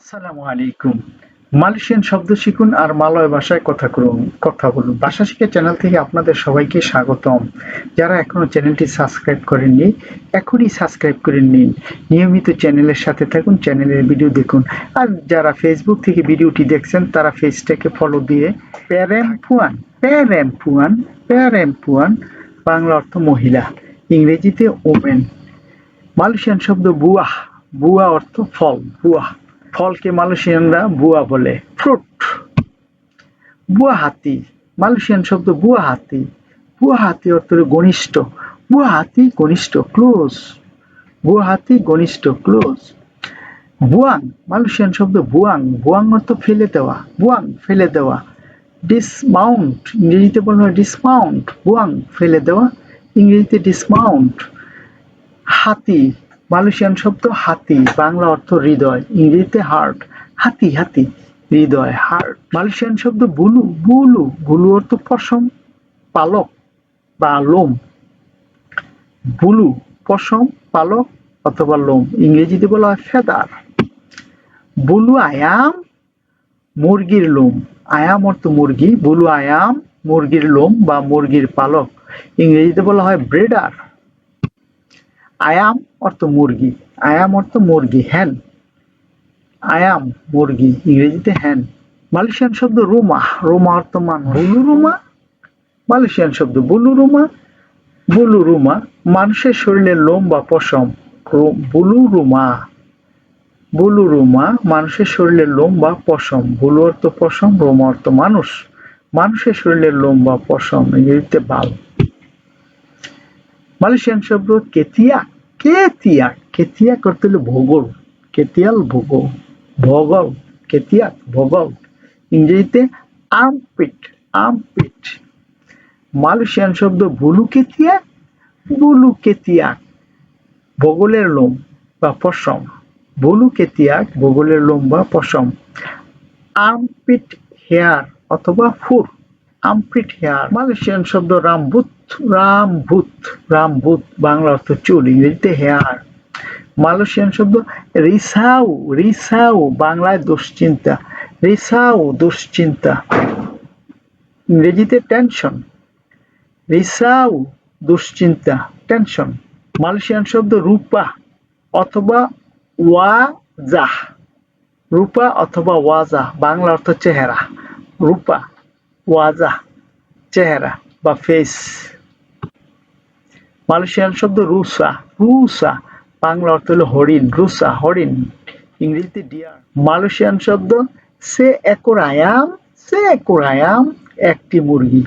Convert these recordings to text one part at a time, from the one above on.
আসসালামু আলাইকুম। মালয়েশিয়ান শব্দ শিখুন আর মালয় ভাষায় কথা করুন, কথা বলুন। ভাষা শিখে চ্যানেল থেকে আপনাদের সবাইকে স্বাগতম। যারা এখনও চ্যানেলটি সাবস্ক্রাইব করেননি, এখনই সাবস্ক্রাইব করে নিন। নিয়মিত চ্যানেলের সাথে থাকুন, চ্যানেলের ভিডিও দেখুন। আর যারা ফেসবুক থেকে ভিডিওটি দেখছেন, তারা ফেসটাকে ফলো দিয়ে প্যারেম পুয়ান প্যারেম পুয়ান প্যারেম পুয়ান বাংলা অর্থ মহিলা, ইংরেজিতে ওমেন মালয়েশিয়ান শব্দ বুয়া বুয়া অর্থ ফল, বুয়া। ফলকে মালয়েশিয়ানরা বুয়া বলে, ফ্রুট। বুয়া হাতি, মালয়েশিয়ান শব্দ বুয়া হাতি। বুয়া হাতি অর্থ ঘনিষ্ঠ। বুয়া হাতি ঘনিষ্ঠ ক্লোজ বুয়া হাতি ঘনিষ্ঠ ক্লোজ বুয়াং, মালয়েশিয়ান শব্দ বুয়াং। বুয়াং অর্থ ফেলে দেওয়া। বুয়াং, ফেলে দেওয়া। ডিসমাউন্ট ইংরেজিতে বলা ডিসমাউন্ট বুয়াং, ফেলে দেওয়া। ইংরেজিতে ডিসমাউন্ট হাতি মালয়েশিয়ান শব্দ হাতি, বাংলা অর্থ হৃদয়, ইংরেজিতে হার্ট হাতি হাতি, হৃদয় হার্ট মালয়েশিয়ান শব্দ বুলু বুলু বুলু অর্থ পশম, পালক বা লোম। বুলু, পশম, পালক অথবা লোম, ইংরেজিতে বলা হয় ফেদার বুলু আয়াম মুরগির লোম। আয়াম অর্থ মুরগি, বুলু আয়াম মুরগির লোম বা মুরগির পালক। ইংরেজিতে বলা হয় ব্রেডার আয়াম অর্থ মুরগি আয়াম অর্থ মুরগি হ্যান আয়াম মুরগি ইংরেজিতে হ্যান মালয়েশিয়ান শব্দ রুমা রুমা অর্থ মানুষ। বুলু রুমা মালয়েশিয়ান শব্দ বুলু রুমা বুলু রুমা মানুষের শরীরের লোম বা পশম। বুলু রুমা বুলু রুমা মানুষের শরীরের লোম বা পশম। বুলু অর্থ পশম রোমা অর্থ মানুষ। মানুষের শরীরের লোম বা পশম ইংরেজিতে বাল। মালয়েশিয়ান শব্দ কেতিয়া? কেতিয়া কেতিয়া করতে ভূগোল, কেতিয়াল ভূগোল ভূগোল, কেতিয়া, ভূগোল ইংরেজিতে আর্মপিট আর্মপিট মালয়েশিয়ান শব্দ বুলু কেতিয়া বুলু কেতিয়া, ভূগোলের লোম বা পশম বুলু কেতিয়া, ভূগোলের লোম বা পশম আর্মপিট হেয়ার অথবা ফুর আর্মপিট হেয়ার, মালয়েশিয়ান শব্দ রামভূত রামভূত রামভূত, বাংলা অর্থ চুল, ইংরেজিতে হেয়ার। মালয়েশিয়ান শব্দ রিসাউ রিসাউ, বাংলায় দুশ্চিন্তা, রিসাউ, দুশ্চিন্তা। ইংরেজিতে টেনশন, রিসাউ, দুশ্চিন্তা, টেনশন। মালয়েশিয়ান শব্দ রূপা অথবা ওয়াজাহ, রূপা অথবা ওয়াজা বাংলা অর্থ চেহারা, রূপা। ওয়াজা, চেহারা বা ফেস মালয়েশিয়ান শব্দ রুসা রুসা, বাংলা অর্থ হলো হরিণ, রুসা, হরিণ। ইংরেজিতে ডিয়ার মালয়েশিয়ান শব্দ, সে একর আয়াম সে একর আয়াম একটি মুরগি,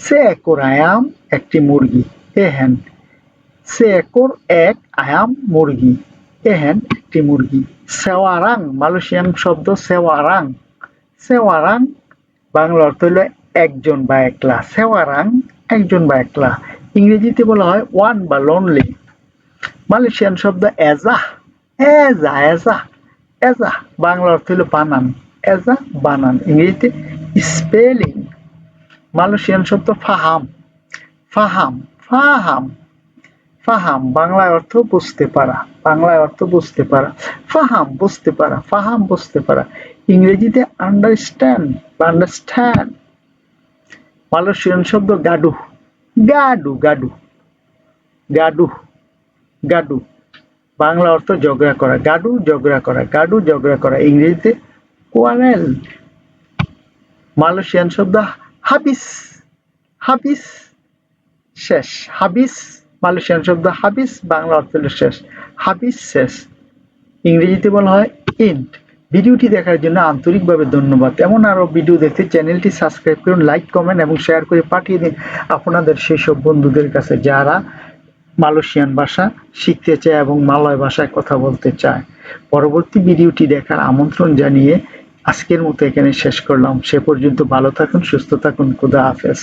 সে একর আয়াম একটি মুরগি। এহেন সে একর এক আয়াম মুরগি এহেন একটি মুরগি। সেওয়ারাং, মালয়েশিয়ান শব্দ সেওয়ারাং সেওয়ারাং, বাংলা অর্থ হলো একজন বা একলা। সেওয়ারাং একজন বা একলা। ইংরেজিতে বলা হয় ওয়ান বা লোনলি মালয়েশিয়ান শব্দ এজা। এজা এজা। এজা বাংলা অর্থ হলো বানান। এজা, বানান। ইংরেজিতে স্পেলিং মালয়েশিয়ান শব্দ ফাহাম। ফাহাম ফাহাম। ফাহাম বাংলায় অর্থ বুঝতে পারা। বাংলায় অর্থ বুঝতে পারা। ফাহাম বুঝতে পারা। ফাহাম বুঝতে পারা। ইংরেজিতে আন্ডারস্ট্যান্ড বা আন্ডারস্ট্যান্ড মালয়েশিয়ান শব্দ গাডু। গাডু গাডু। গাডু গাডু। বাংলা অর্থ ঝগড়া করা। গাডু, ঝগড়া করা। গাডু, ঝগড়া করা। ইংরেজিতে কোয়ারেল মালয়েশিয়ান শব্দ হাবিস। হাবিস, শেষ। হাবিস, মালয়েশিয়ান শব্দ হাবিস, বাংলা অর্থ শেষ। হাবিস, শেষ। ইংরেজিতে বলা হয় ইন্ট। ভিডিওটি দেখার জন্য আন্তরিকভাবে ধন্যবাদ। এমন আরও ভিডিও দেখতে চ্যানেলটি সাবস্ক্রাইব করুন, লাইক, কমেন্ট এবং শেয়ার করে পাঠিয়ে দিন আপনাদের সেই সব বন্ধুদের কাছে যারা মালয়েশিয়ান ভাষা শিখতে চায় এবং মালয় ভাষায় কথা বলতে চায়। পরবর্তী ভিডিওটি দেখার আমন্ত্রণ জানিয়ে আজকের মতো এখানে শেষ করলাম। সে পর্যন্ত ভালো থাকুন, সুস্থ থাকুন, খুদা হাফেজ।